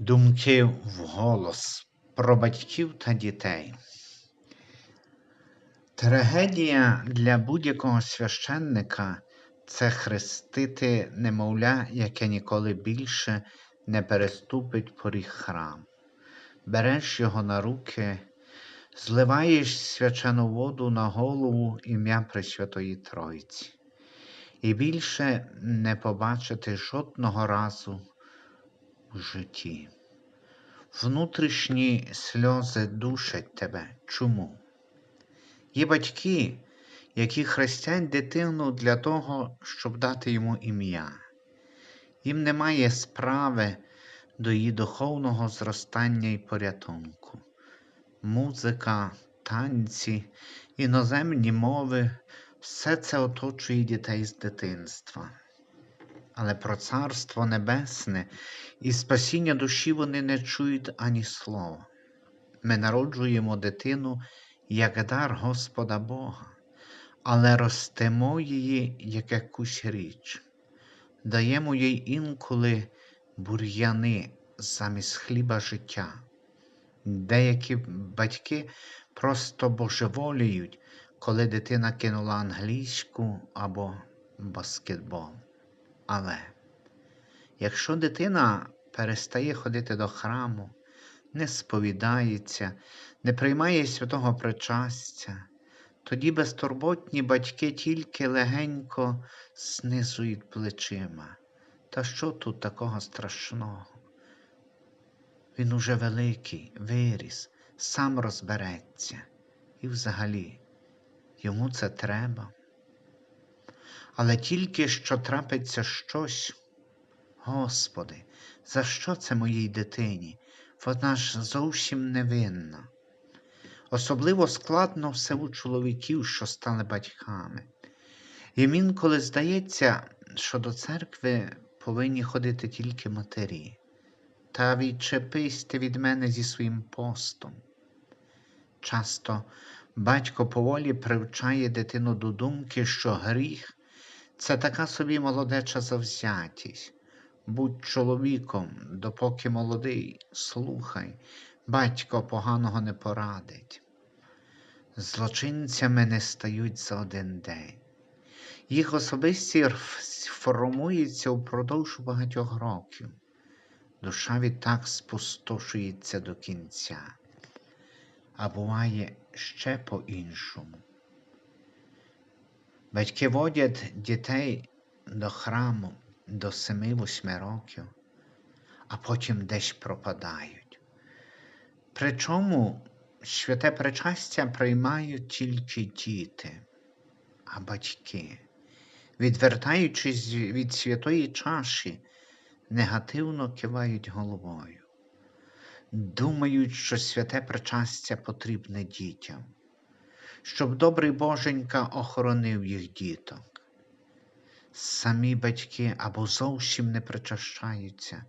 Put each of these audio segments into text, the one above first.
Думки вголос про батьків та дітей. Трагедія для будь-якого священника це хрестити немовля, яке ніколи більше не переступить поріг храму. Береш його на руки, зливаєш свячену воду на голову ім'я Пресвятої Тройці. І більше не побачити жодного разу в житті. Внутрішні сльози душать тебе. Чому? Є батьки, які хрестять дитину для того, щоб дати йому ім'я. Їм немає справи до її духовного зростання і порятунку. Музика, танці, іноземні мови все це оточує дітей з дитинства. Але про Царство Небесне і спасіння душі вони не чують ані слова. Ми народжуємо дитину як дар Господа Бога, але ростемо її як якусь річ, даємо їй інколи бур'яни замість хліба життя. Деякі батьки просто божеволіють, коли дитина кинула англійську або баскетбол. Але якщо дитина перестає ходити до храму, не сповідається, не приймає святого причастя, тоді безтурботні батьки тільки легенько знизують плечима. Та що тут такого страшного? Він уже великий, виріс, сам розбереться. І взагалі йому це треба. Але тільки що трапиться щось, Господи, за що це моїй дитині? Вона ж зовсім невинна. Особливо складно все у чоловіків, що стали батьками. Їм інколи здається, що до церкви повинні ходити тільки матері. Та відчепись ти від мене зі своїм постом. Часто батько поволі привчає дитину до думки, що гріх це така собі молодеча завзятість. Будь чоловіком, допоки молодий, слухай, батько поганого не порадить. Злочинцями не стають за один день. Їх особистість формується впродовж багатьох років. Душа відтак спустошується до кінця, а буває ще по-іншому. Батьки водять дітей до храму до семи-восьми років, а потім десь пропадають. Причому святе причастя приймають тільки діти, а батьки, відвертаючись від святої чаші, негативно кивають головою, думають, що святе причастя потрібне дітям, щоб добрий Боженька охоронив їх діток. Самі батьки або зовсім не причащаються,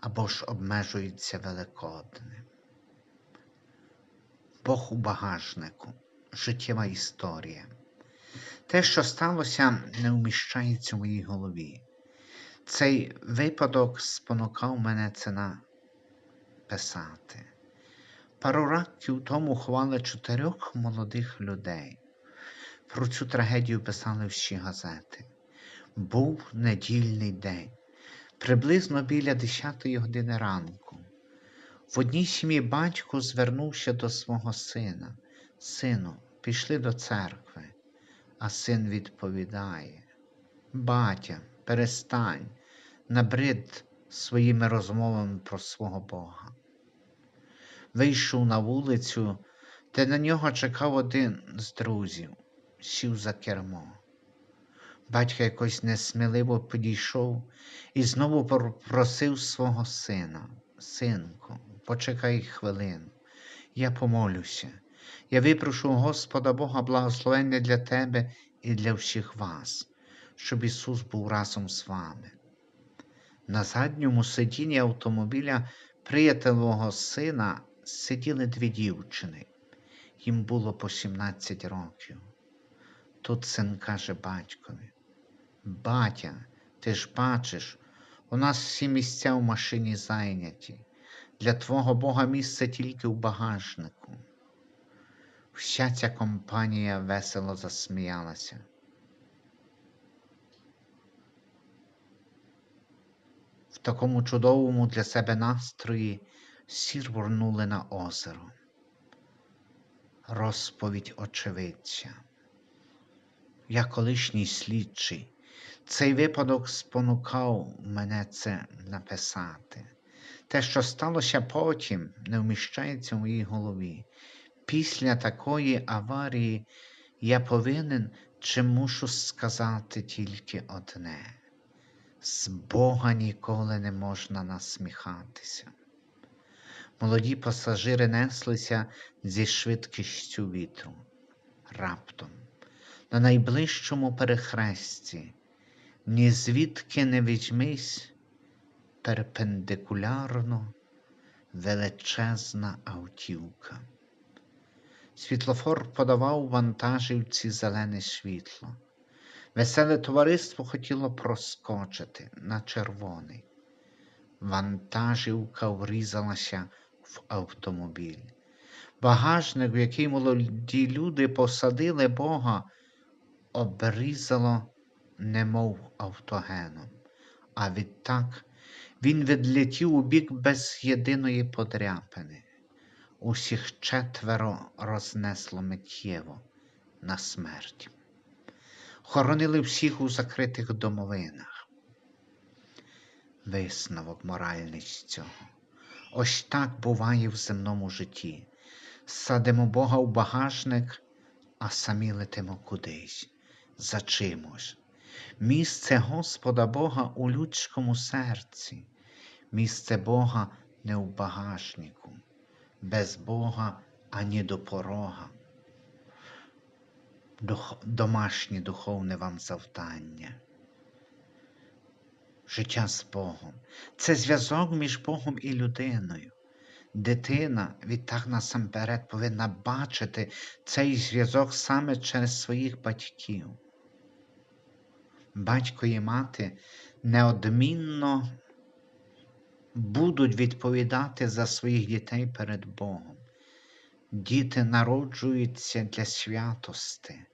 або ж обмежуються великодним. Бог у багажнику, життєва історія. Те, що сталося, не вміщається в моїй голові. Цей випадок спонукав мене це написати. Пару років тому ховали чотирьох молодих людей. Про цю трагедію писали всі газети. Був недільний день, приблизно біля 10 години ранку. В одній сім'ї батько звернувся до свого сина. Сину, пішли до церкви, а син відповідає: Батя, перестань, набрид своїми розмовами про свого Бога. Вийшов на вулицю, де на нього чекав один з друзів, сів за кермо. Батько якось несміливо підійшов і знову попросив свого сина, синку, почекай хвилину, я помолюся. Я випрошу Господа Бога благословення для тебе і для всіх вас, щоб Ісус був разом з вами. На задньому сидінні автомобіля приятелевого сина сиділи дві дівчини. Їм було по 17 років. Тут син каже батькові. Батя, ти ж бачиш, у нас всі місця в машині зайняті. Для твого Бога місце тільки в багажнику. Вся ця компанія весело засміялася. В такому чудовому для себе настрої всі рвонули на озеро. Розповідь очевидця. Я колишній слідчий. Цей випадок спонукав мене це написати. Те, що сталося потім, не вміщається в моїй голові. Після такої аварії я повинен чи мушу сказати тільки одне. З Бога ніколи не можна насміхатися. Молоді пасажири неслися зі швидкістю вітру. Раптом, на найближчому перехресті, ні звідки не візьмись, перпендикулярно величезна автівка. Світлофор подавав вантажівці зелене світло. Веселе товариство хотіло проскочити на червоний. Вантажівка врізалася в автомобіль. Багажник, в який молоді люди посадили Бога, обрізало, немов автогеном, а відтак він відлетів у бік без єдиної подряпини. Усіх четверо рознесло миттєво на смерть. Хоронили всіх у закритих домовинах. Висновок моральний з цього. Ось так буває в земному житті. Садимо Бога в багажник, а самі летимо кудись, за чимось. Місце Господа Бога у людському серці, місце Бога не в багажнику, без Бога ані до порога. Домашнє духовне вам завдання. Життя з Богом це зв'язок між Богом і людиною. Дитина відтак насамперед повинна бачити цей зв'язок саме через своїх батьків. Батько і мати неодмінно будуть відповідати за своїх дітей перед Богом. Діти народжуються для святости,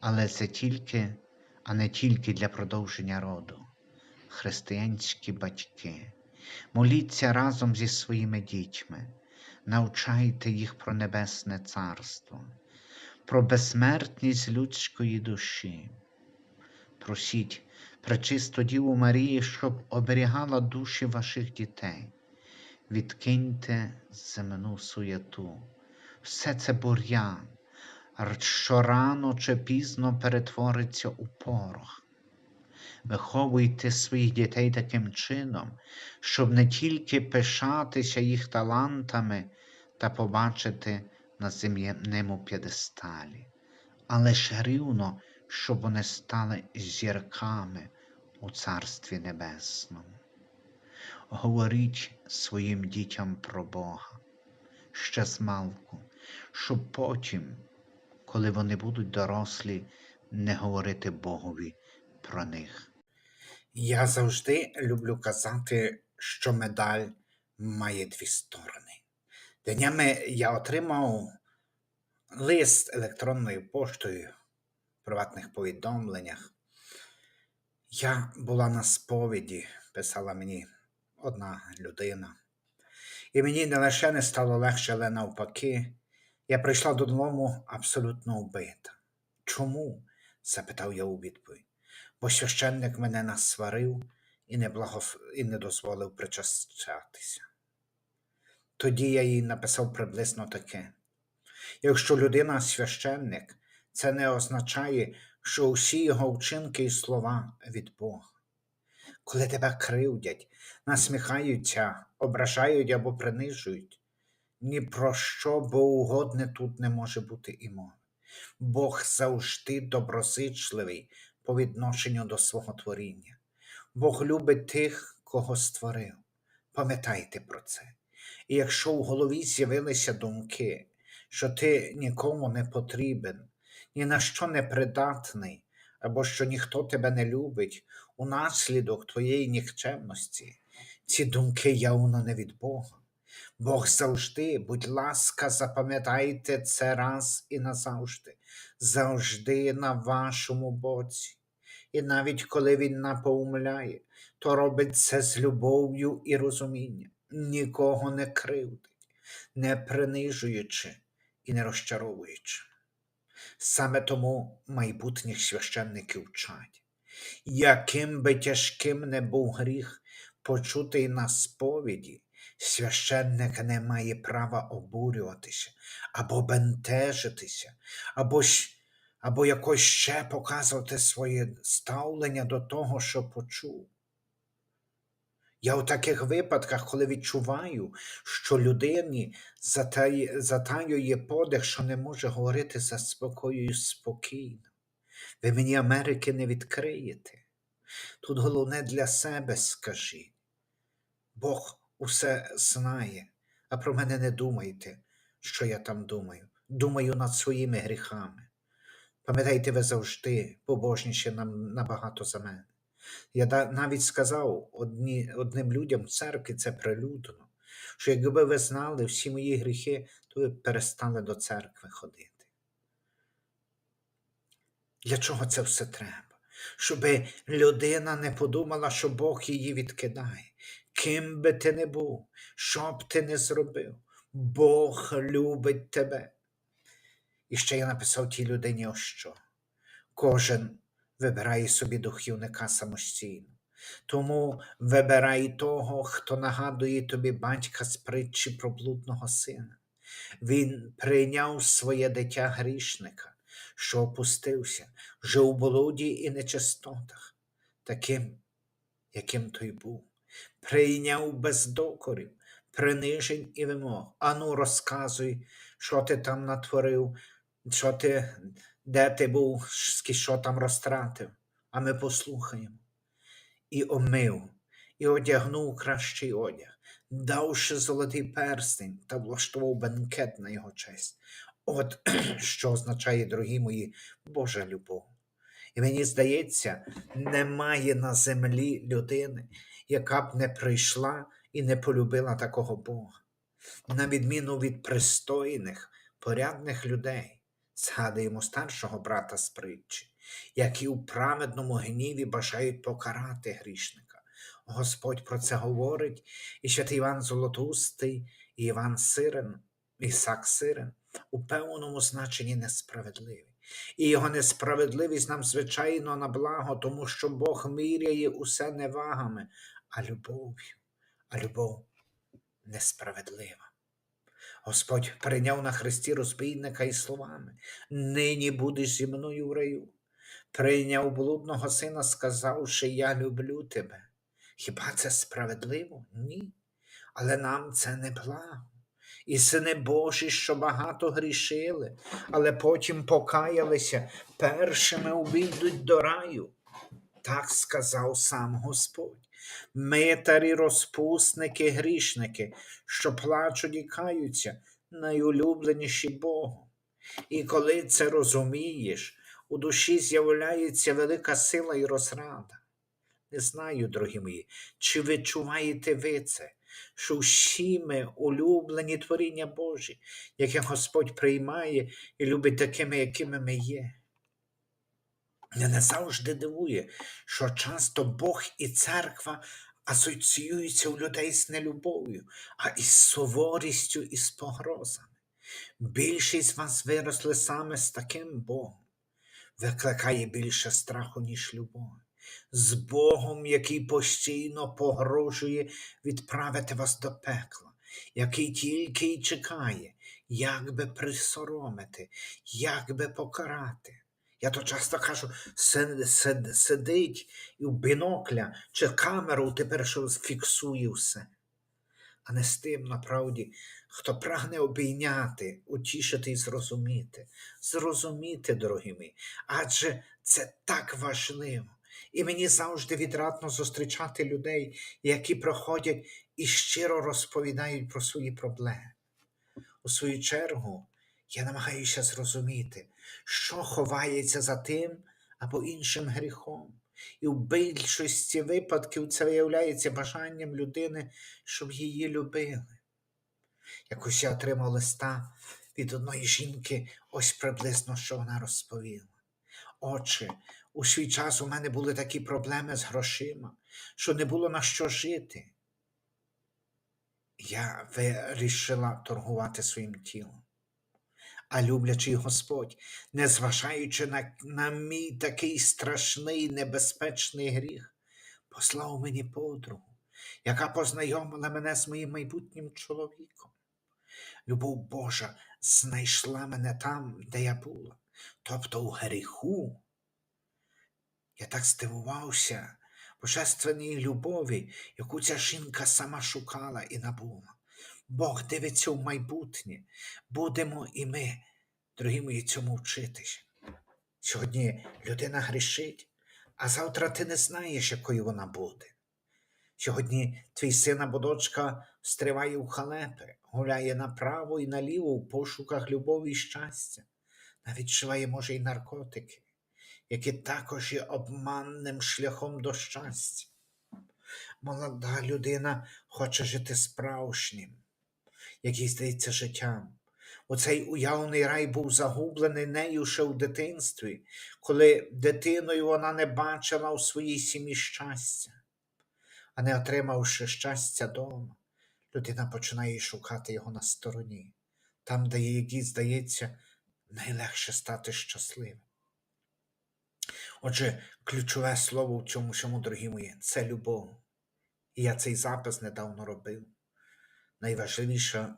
але це тільки, а не тільки для продовження роду. Християнські батьки, моліться разом зі своїми дітьми, навчайте їх про Небесне Царство, про безсмертність людської душі. Просіть пречисту Діву Марії, щоб оберігала душі ваших дітей. Відкиньте земну суєту. Все це бур'ян, що рано чи пізно перетвориться у порох. Виховуйте своїх дітей таким чином, щоб не тільки пишатися їх талантами та побачити на земному п'єдесталі, але ж рівно, щоб вони стали зірками у Царстві Небесному. Говоріть своїм дітям про Бога ще змалку, щоб потім, коли вони будуть дорослі, не говорити Богові про них. Я завжди люблю казати, що медаль має дві сторони. Днями я отримав лист електронною поштою в приватних повідомленнях. Я була на сповіді, писала мені одна людина. І мені не лише не стало легше, але навпаки, я прийшла додому абсолютно вбита. Чому? запитав я у відповідь. Бо священник мене насварив і не, благос... і не дозволив причащатися. Тоді я їй написав приблизно таке: якщо людина священник, це не означає, що усі його вчинки і слова від Бога. Коли тебе кривдять, насміхаються, ображають або принижують, ні про що богоугодне тут не може бути і мови. Бог завжди доброзичливий по відношенню до свого творіння. Бог любить тих, кого створив. Пам'ятайте про це. І якщо в голові з'явилися думки, що ти нікому не потрібен, ні на що не придатний, або що ніхто тебе не любить, унаслідок твоєї нікчемності, ці думки явно не від Бога. Бог завжди, будь ласка, запам'ятайте це раз і назавжди, завжди на вашому боці. І навіть коли він напоумляє, то робить це з любов'ю і розумінням, нікого не кривдить, не принижуючи і не розчаровуючи. Саме тому майбутніх священників вчать, яким би тяжким не був гріх, почутий на сповіді, священник не має права обурюватися або бентежитися, або, ж, або якось ще показувати своє ставлення до того, що почув. Я у таких випадках, коли відчуваю, що людині затаює подих, що не може говорити за спокою спокійно. Ви мені Америки не відкриєте. Тут головне для себе скажіть. Бог усе знає, а про мене не думайте, що я там думаю. Думаю над своїми гріхами. Пам'ятайте, ви завжди побожніші нам набагато за мене. Я навіть сказав одні, одним людям в церкві це прилюдно, що якби ви знали всі мої гріхи, то ви перестали до церкви ходити. Для чого це все треба? Щоб людина не подумала, що Бог її відкидає. Ким би ти не був, що б ти не зробив, Бог любить тебе. І ще я написав тій людині ось що. Кожен вибирає собі духівника самостійно. Тому вибирай того, хто нагадує тобі батька з притчі про блудного сина. Він прийняв своє дитя грішника, що опустився, жив у блуді і нечистотах, таким, яким той був. Прийняв без докорів, принижень і вимог. Ану, розказуй, що ти там натворив, що ти, де ти був, що там розтратив, а ми послухаємо. І омив, і одягнув кращий одяг, давши золотий перстень та влаштував бенкет на його честь. От що означає, дорогі мої, Божа любов. І мені здається, немає на землі людини, яка б не прийшла і не полюбила такого Бога. На відміну від пристойних, порядних людей, згадуємо старшого брата з притчі, які у праведному гніві бажають покарати грішника. Господь про це говорить, і ще Іван Золотустий, і Іван Сирин, Ісак Сирин у певному значенні несправедливі. І його несправедливість нам, звичайно, на благо, тому що Бог міряє усе не вагами, а любов'ю, а любов несправедлива. Господь прийняв на хресті розбійника і словами Нині будеш зі мною в раю. Прийняв блудного сина, сказавши, Я люблю тебе. Хіба це справедливо? Ні. Але нам це не благо. І сини Божі, що багато грішили, але потім покаялися, першими увійдуть до раю. Так сказав сам Господь. Митарі, розпусники, грішники, що плачуть і каються, найулюбленіші Богом. І коли це розумієш, у душі з'являється велика сила і розрада. Не знаю, дорогі мої, чи відчуваєте ви це, що всі ми улюблені творіння Божі, яке Господь приймає і любить такими, якими ми є. Мене завжди дивує, що часто Бог і церква асоціюються у людей з нелюбов'ю, а із суворістю і з погрозами. Більшість вас виросли саме з таким Богом, викликає більше страху, ніж любов. З Богом, який постійно погрожує відправити вас до пекла, який тільки й чекає, як би присоромити, як би покарати. Я то часто кажу, сид- сид- сидить і в бінокля чи камеру тепер що фіксує все. А не з тим, направді, хто прагне обійняти, утішити і зрозуміти. Зрозуміти, дорогі мої, адже це так важливо. І мені завжди відрадно зустрічати людей, які проходять і щиро розповідають про свої проблеми. У свою чергу, я намагаюся зрозуміти, що ховається за тим або іншим гріхом. І в більшості випадків це виявляється бажанням людини, щоб її любили. Якось я отримав листа від одної жінки, ось приблизно, що вона розповіла. Отче, у свій час у мене були такі проблеми з грошима, що не було на що жити. Я вирішила торгувати своїм тілом. А люблячий Господь, незважаючи на, на мій такий страшний небезпечний гріх, послав мені подругу, яка познайомила мене з моїм майбутнім чоловіком. Любов Божа знайшла мене там, де я була, тобто у гріху. Я так здивувався божественній любові, яку ця жінка сама шукала і набула. Бог дивиться в майбутнє, будемо і ми, дорогі мої, цьому вчитися. Сьогодні людина грішить, а завтра ти не знаєш, якою вона буде. Сьогодні твій син або дочка стриває в халепи, гуляє направо і наліво в пошуках любові і щастя, навіть вживає, може, і наркотики, які також є обманним шляхом до щастя. Молода людина хоче жити справжнім, як їй здається життям. Оцей уявний рай був загублений нею ще в дитинстві, коли дитиною вона не бачила у своїй сім'ї щастя, а не отримавши щастя дома, людина починає шукати його на стороні, там, де їй здається, найлегше стати щасливим. Отже, ключове слово в цьому всьому, дорогі мої, це любов. І я цей запис недавно робив. Найважливіше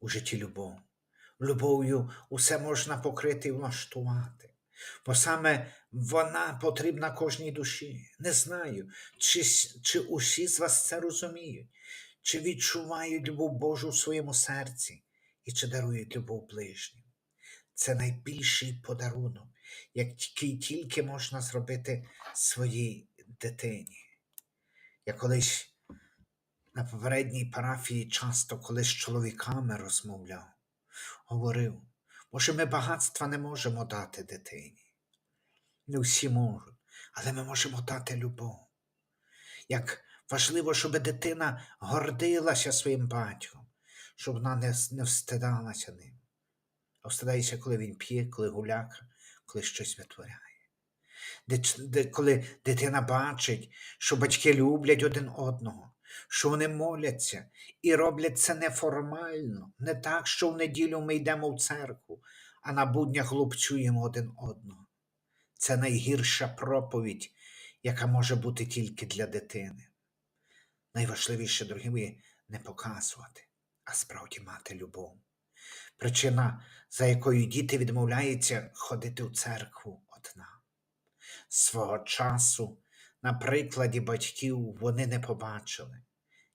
у житті любов. Любов'ю усе можна покрити і влаштувати, бо саме вона потрібна кожній душі. Не знаю, чи, чи усі з вас це розуміють, чи відчувають любов Божу в своєму серці і чи дарують любов ближнім. Це найбільший подарунок, який тільки можна зробити своїй дитині. Я колись на попередній парафії часто, коли з чоловіками розмовляв, говорив, може, ми багатства не можемо дати дитині. Не всі можуть, але ми можемо дати любов. Як важливо, щоб дитина гордилася своїм батьком, щоб вона не, не встидалася ним. А коли він п'є, коли гуляка, коли щось витворяє. Де, де, коли дитина бачить, що батьки люблять один одного, що вони моляться і роблять це неформально, не так, що в неділю ми йдемо в церкву, а на буднях лупцюємо один одного. Це найгірша проповідь, яка може бути тільки для дитини. Найважливіше, дорогі мої, не показувати, а справді мати любов. Причина, за якою діти відмовляються ходити в церкву одна. Свого часу, на прикладі батьків, вони не побачили,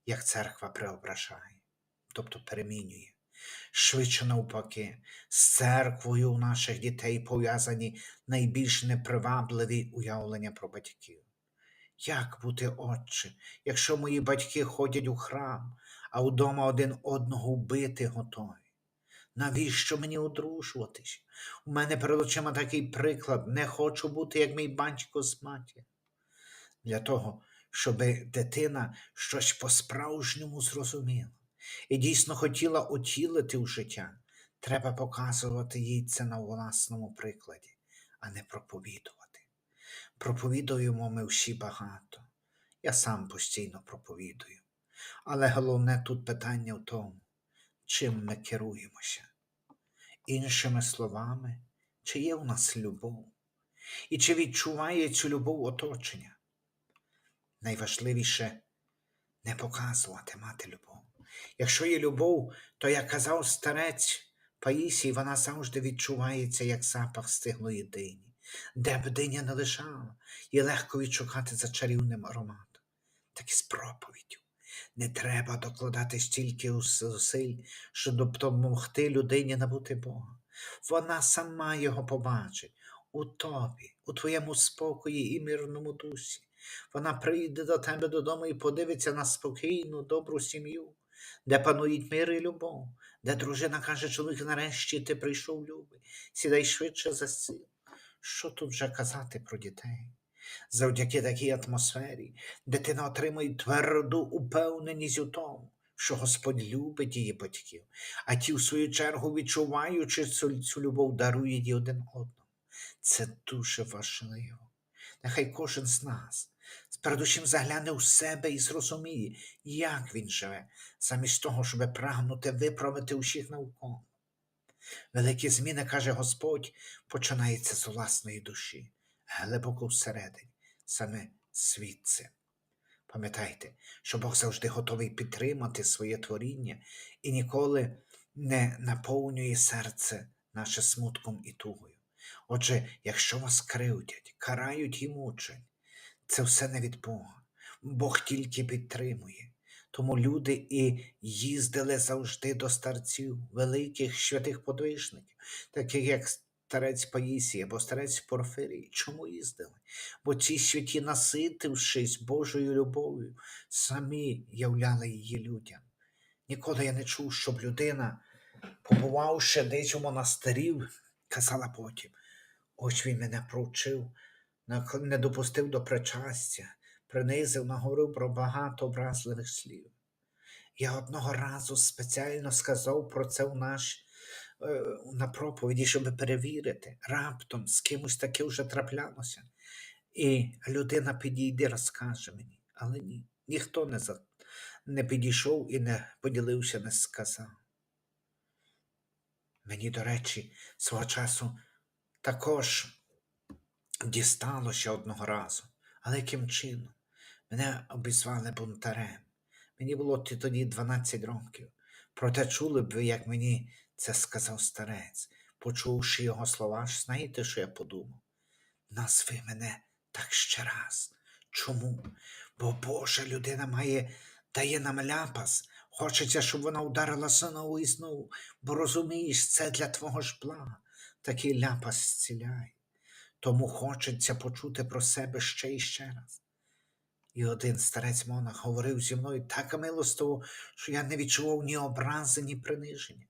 як церква преображає, тобто перемінює. Швидше навпаки, з церквою у наших дітей пов'язані найбільш непривабливі уявлення про батьків. Як бути отче, якщо мої батьки ходять у храм, а вдома один одного вбити готові? Навіщо мені одружуватись? У мене перед очима такий приклад, не хочу бути, як мій батько з матір. Для того, щоб дитина щось по-справжньому зрозуміла і дійсно хотіла утілити в життя, треба показувати їй це на власному прикладі, а не проповідувати. Проповідуємо ми всі багато. Я сам постійно проповідую. Але головне тут питання в тому, чим ми керуємося. Іншими словами, чи є в нас любов, і чи відчуває цю любов оточення. Найважливіше не показувати мати любов. Якщо є любов, то, як казав старець Паїсій, вона завжди відчувається як запах стиглої дині. Де б диня не лежала, її легко відшукати за чарівним ароматом. Так і з проповіддю. Не треба докладати стільки зусиль, щоб допомогти людині набути Бога. Вона сама його побачить у тобі, у твоєму спокої і мирному дусі. Вона прийде до тебе додому і подивиться на спокійну, добру сім'ю, де панують мир і любов, де дружина каже, чоловік, нарешті ти прийшов любий, сідай швидше за стіл. Що тут вже казати про дітей? Завдяки такій атмосфері дитина отримує тверду упевненість у тому, що Господь любить її батьків, а ті, в свою чергу, відчуваючи цю, цю любов, дарують її один одному. Це дуже важливо. Нехай кожен з нас передусім загляне у себе і зрозуміє, як він живе, замість того, щоб прагнути виправити усіх навколо. Великі зміни, каже Господь, починаються з власної душі, глибоко всередині, саме звідси. Пам'ятайте, що Бог завжди готовий підтримати своє творіння і ніколи не наповнює серце наше смутком і тугою. Отже, якщо вас кривдять, карають і мучать, це все не від Бога. Бог тільки підтримує. Тому люди і їздили завжди до старців, великих святих подвижників, таких як старець Паїсій або старець Порфирій. Чому їздили? Бо ці святі, наситившись Божою любов'ю, самі являли її людям. Ніколи я не чув, щоб людина, побувавши десь у монастирів, казала потім: ось він мене провчив, нак- не допустив до причастя, принизив, наговорив про багато образливих слів. Я одного разу спеціально сказав про це в наш, е, на проповіді, щоб перевірити. Раптом з кимось таке вже траплялося. І людина підійде, розкаже мені. Але ні, ніхто не, за, не підійшов і не поділився, не сказав. Мені, до речі, свого часу також дісталося одного разу. Але яким чином? Мене обізвали бунтарем. Мені було тоді 12 років. Проте чули б ви, як мені це сказав старець. Почувши його слова, знаєте, що я подумав? Назви мене так ще раз. Чому? Бо Божа людина має, дає нам ляпас. Хочеться, щоб вона ударила знову і знову, бо розумієш, це для твого ж блага. Такий ляпас зціляє. Тому хочеться почути про себе ще і ще раз. І один старець монах говорив зі мною так милостово, що я не відчував ні образи, ні приниження,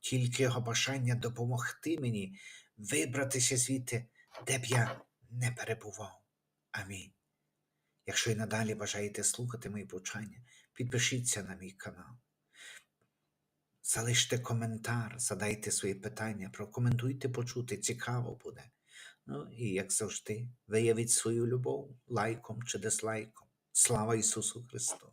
тільки його бажання допомогти мені вибратися звідти, де б я не перебував. Амінь. Якщо і надалі бажаєте слухати мої повчання, підпишіться на мій канал. Залиште коментар, задайте свої питання, прокоментуйте, почути, цікаво буде. Ну і, як завжди, виявіть свою любов лайком чи дизлайком. Слава Ісусу Христу!